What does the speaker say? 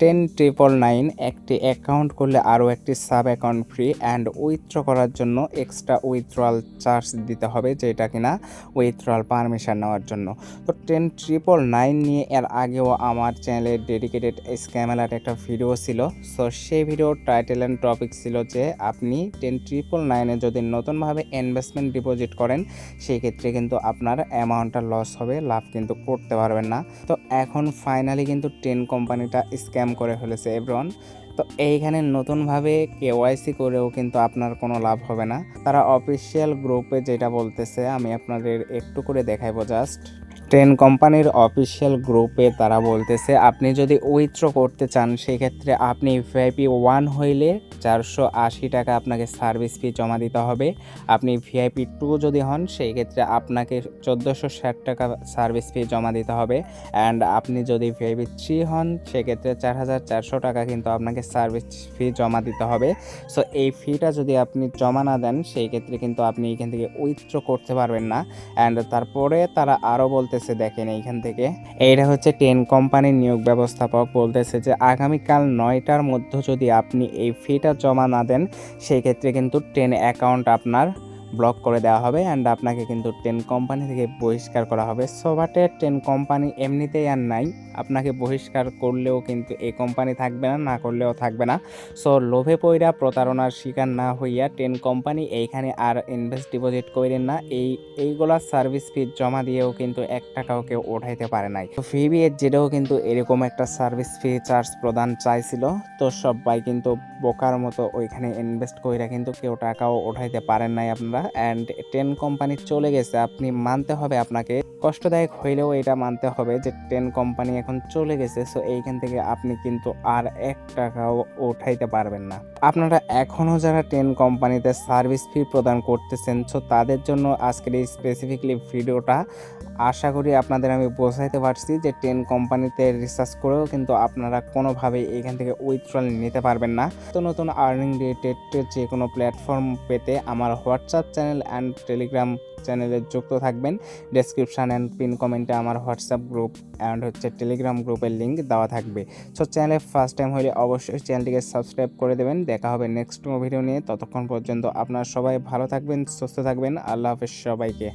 Ten triple nine একটি account করলে আরও একটি sub account free and withdraw করার জন্য এক্সট্রা উইথড্রয়াল চার্জ দিতে হবে যেটা কিনা উইথড্রয়াল পারমিশন নেওয়ার জন্য। তো টেন ট্রিপল নাইন নিয়ে এর আগেও আমার চ্যানেলে ডেডিকেটেড স্ক্যামেলার একটা ভিডিও ছিল। সো সেই ভিডিওর টাইটেল অ্যান্ড টপিক ছিল যে আপনি টেন ট্রিপল নাইনে যদি নতুনভাবে ইনভেস্টমেন্ট ডিপোজিট করেন সেই ক্ষেত্রে কিন্তু আপনার অ্যামাউন্টটা লস হবে, লাভ কিন্তু করতে পারবেন না। তো এখন ফাইনালি কিন্তু টেন কোম্পানিটা স্ক্যাম করে ফেলেছে এভরন তো এইখানে নতুনভাবে কেওয়াইসি করেও কিন্তু আপনার কোনো লাভ হবে না। তারা অফিসিয়াল গ্রুপে যেটা বলতেছে, আমি আপনাদের একটু করে দেখাইবো জাস্ট। ট্রেন কোম্পানির অফিসিয়াল গ্রুপে তারা বলতেছে, আপনি যদি উইথড্র করতে চান, সেক্ষেত্রে আপনি ভিআইপি ওয়ান হইলে চারশো আশি টাকা আপনাকে সার্ভিস ফি জমা দিতে হবে। আপনি ভিআইপি টু যদি হন সেই ক্ষেত্রে আপনাকে চোদ্দোশো ষাট টাকা সার্ভিস ফি জমা দিতে হবে। অ্যান্ড আপনি যদি ভিআইপি থ্রি হন, সেক্ষেত্রে চার হাজার চারশো টাকা কিন্তু আপনাকে সার্ভিস ফি জমা দিতে হবে। সো এই ফিটা যদি আপনি জমা না দেন, সেই ক্ষেত্রে কিন্তু আপনি এখান থেকে উইথড্র করতে পারবেন না। অ্যান্ড তারপরে তারা আরও বলতেছে, দেখেন এইখান থেকে, এইটা হচ্ছে টেন কোম্পানির নিয়োগ ব্যবস্থাপক বলতেছে যে, আগামীকাল নয়টার মধ্যে যদি আপনি এই ফিটা জমা না দেন, সেই ক্ষেত্রে কিন্তু টেন অ্যাকাউন্ট আপনার ব্লক করে দেওয়া হবে অ্যান্ড আপনাকে কিন্তু টেন কোম্পানি থেকে বহিষ্কার করা হবে। সোভাটে টেন কোম্পানি এমনিতেই আর নাই। আপনাকে বহিষ্কার করলেও কিন্তু এই কোম্পানি থাকবে না না করলেও থাকবে না। সো লোভে পইরা প্রতারণার শিকার না হইয়া টেন কোম্পানি এইখানে আর ইনভেস্ট ডিপোজিট করেন না। এই, এইগুলা সার্ভিস ফি জমা দিয়েও কিন্তু এক টাকাও কেউ ওঠাইতে পারে নাই। তো ফিবিএর যেটাও কিন্তু এরকম একটা সার্ভিস ফি চার্জ প্রদান চাইছিল। তো সবাই কিন্তু বোকার মতো ওইখানে ইনভেস্ট কইরা কিন্তু কেউ টাকাও ওঠাইতে পারেন নাই আপনারা। অ্যান্ড টেন কোম্পানি চলে গেছে, আপনি মানতে হবে আপনাকে। কষ্টদায়ক হইলেও এটা মানতে হবে যে টেন কোম্পানি এখন চলে গেছে সো এইখান থেকে আপনি কিন্তু আর এক টাকাও উঠাইতে পারবেন না। আপনারা এখনও যারা টেন কোম্পানিতে সার্ভিস ফি প্রদান করতেছেন সো তাদের জন্য আজকের এই স্পেসিফিকলি ভিডিওটা আশা করি আপনাদের আমি বোঝাইতে পারছি যে টেন কোম্পানিতে রিসার্চ করেও কিন্তু আপনারা কোনোভাবেই এখান থেকে উইথড্রল নিতে পারবেন না। তো নতুন আর্নিং রিলেটেড যে কোনো প্ল্যাটফর্ম পেতে আমার হোয়াটসঅ্যাপ চ্যানেল অ্যান্ড টেলিগ্রাম চ্যানেলে যুক্ত থাকবেন। ডেসক্রিপশান অ্যান্ড পিন কমেন্টে আমার হোয়াটসঅ্যাপ গ্রুপ অ্যান্ড হচ্ছে টেলিগ্রাম গ্রুপের লিঙ্ক দেওয়া থাকবে। সো চ্যানেলে ফার্স্ট টাইম হলে অবশ্যই চ্যানেলটিকে সাবস্ক্রাইব করে দেবেন। দেখা হবে নেক্সট ভিডিও নিয়ে। ততক্ষণ পর্যন্ত আপনারা সবাই ভালো থাকবেন, সুস্থ থাকবেন। আল্লাহ হাফেজ সবাইকে।